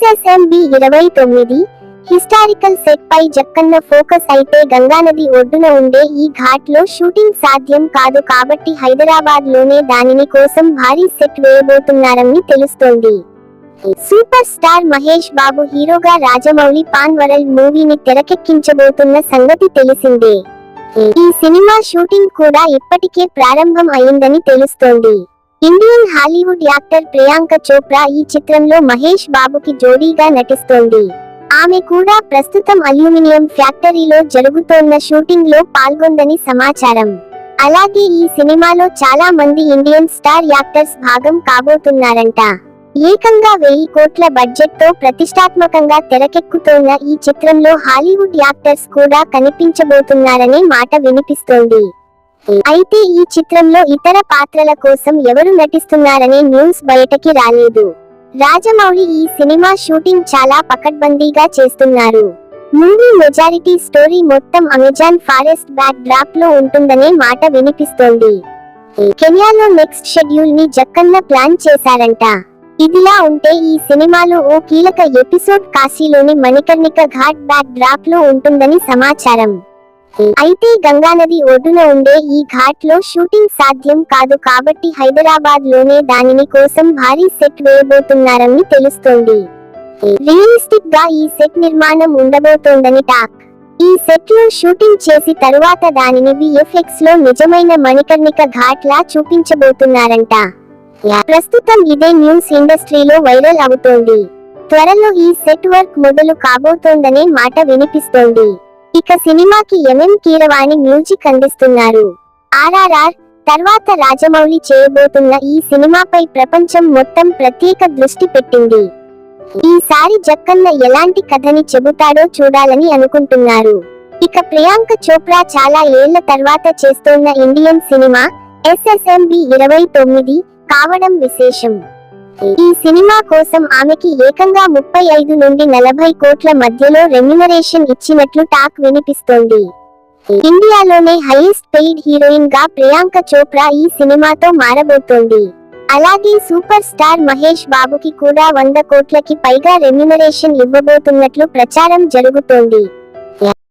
SSMB ఇరవై తొమ్మిది. Historical set పై జక్కన్న ఫోకస్ అయితే గంగానది ఒడ్డున ఉండే ఈ ఘాట్లో షూటింగ్ సాధ్యం కాదు కాబట్టి హైదరాబాద్లోనే దానిని కోసం భారీ సెట్ వేయబోతున్నారని తెలుస్తోంది. సూపర్ స్టార్ మహేష్ బాబు హీరోగా రాజమౌళి పాన్ వరల్డ్ మూవీని తెరకెక్కించబోతున్న సంగతి తెలిసిందే. ఈ సినిమా షూటింగ్ కూడా ఇప్పటికే ప్రారంభం అయిందని తెలుస్తోంది. Indian Hollywood actor Priyanka Chopra ఈ చిత్రంలో మహేష్ బాబుకి జోడీగా నటిస్తోంది. ఆమె కూడా ప్రస్తుతం అల్యూమినియం ఫ్యాక్టరీలో జరుగుతోన్న షూటింగ్లో పాల్గొందని సమాచారం. అలాగే ఈ సినిమాలో చాలా మంది ఇండియన్ స్టార్ యాక్టర్స్ భాగం కాబోతున్నారంట. ఏకంగా వెయ్యి కోట్ల బడ్జెట్తో ప్రతిష్టాత్మకంగా తెరకెక్కుతోన్న ఈ చిత్రంలో హాలీవుడ్ యాక్టర్స్ కూడా కనిపించబోతున్నారనే మాట వినిపిస్తోంది. అయితే ఈ చిత్రంలో ఇతర పాత్రల కోసం ఎవరు నటిస్తున్నారనే న్యూస్ బయటకి రాలేదు. రాజమౌళి ఈ సినిమా షూటింగ్ చాలా పకడ్బందీగా చేస్తున్నారు. మూవీ మెజారిటీ స్టోరీ మొత్తం అమెజాన్ ఫారెస్ట్ బ్యాక్ డ్రాప్లో ఉంటుందనే మాట వినిపిస్తోంది. కెన్యాలో నెక్స్ట్ షెడ్యూల్ని జక్కన్న ప్లాన్ చేశారంట. ఇదిలా ఉంటే ఈ సినిమాలో ఓ కీలక ఎపిసోడ్ కాశీలోని మణికర్ణిక ఘాట్ బ్యాక్ డ్రాప్లో ఉంటుందని సమాచారం. అయితే గంగానది ఒడ్డున ఉండే ఈ ఘాట్లో షూటింగ్ సాధ్యం కాదు కాబట్టి హైదరాబాద్లోనే దానిని కోసం భారీ సెట్ వేయబోతున్నారని తెలుస్తోంది. రియలిస్టిక్గా ఈ సెట్ నిర్మాణం ఉండబోతోందని టాక్. ఈ సెట్లో షూటింగ్ చేసి తరువాత దానిని విఎఫ్ఎక్స్లో నిజమైన మణికర్ణిక ఘాట్ లా చూపించబోతున్నారంట. ప్రస్తుతం ఇదే న్యూస్ ఇండస్ట్రీలో వైరల్ అవుతోంది. త్వరలో ఈ సెట్ వర్క్ మొదలు కాబోతోందనే మాట వినిపిస్తోంది. ఇక సినిమాకి ఎంఎం కీరవాణి మ్యూజిక్ అందిస్తున్నారు. ఆర్ఆర్ఆర్ తర్వాత రాజమౌళి చేయబోతున్న ఈ సినిమాపై ప్రపంచం మొత్తం ప్రత్యేక దృష్టి పెట్టింది. ఈసారి జక్కన్న ఎలాంటి కథని చెబుతాడో చూడాలని అనుకుంటున్నారు. ఇక ప్రియాంక చోప్రా చాలా ఏళ్ళ తర్వాత చేస్తోన్న ఇండియన్ సినిమా ఎస్ఎస్ఎంబి ఇరవై తొమ్మిది కావడం విశేషం. ఈ సినిమా కోసం ఆమెకి ఏకంగా ముప్పై ఐదు నుండి నలభై కోట్ల మధ్యలో రెమ్యునరేషన్ ఇచ్చినట్లు టాక్ వినిపిస్తోంది. ఇండియాలోనే హైయెస్ట్ పెయిడ్ హీరోయిన్గా ప్రియాంక చోప్రా ఈ సినిమాతో మారబోతోంది. అలాగే సూపర్ స్టార్ మహేష్ బాబుకి కూడా వంద కోట్లకి పైగా రెమ్యునరేషన్ ఇవ్వబోతున్నట్లు ప్రచారం జరుగుతోంది.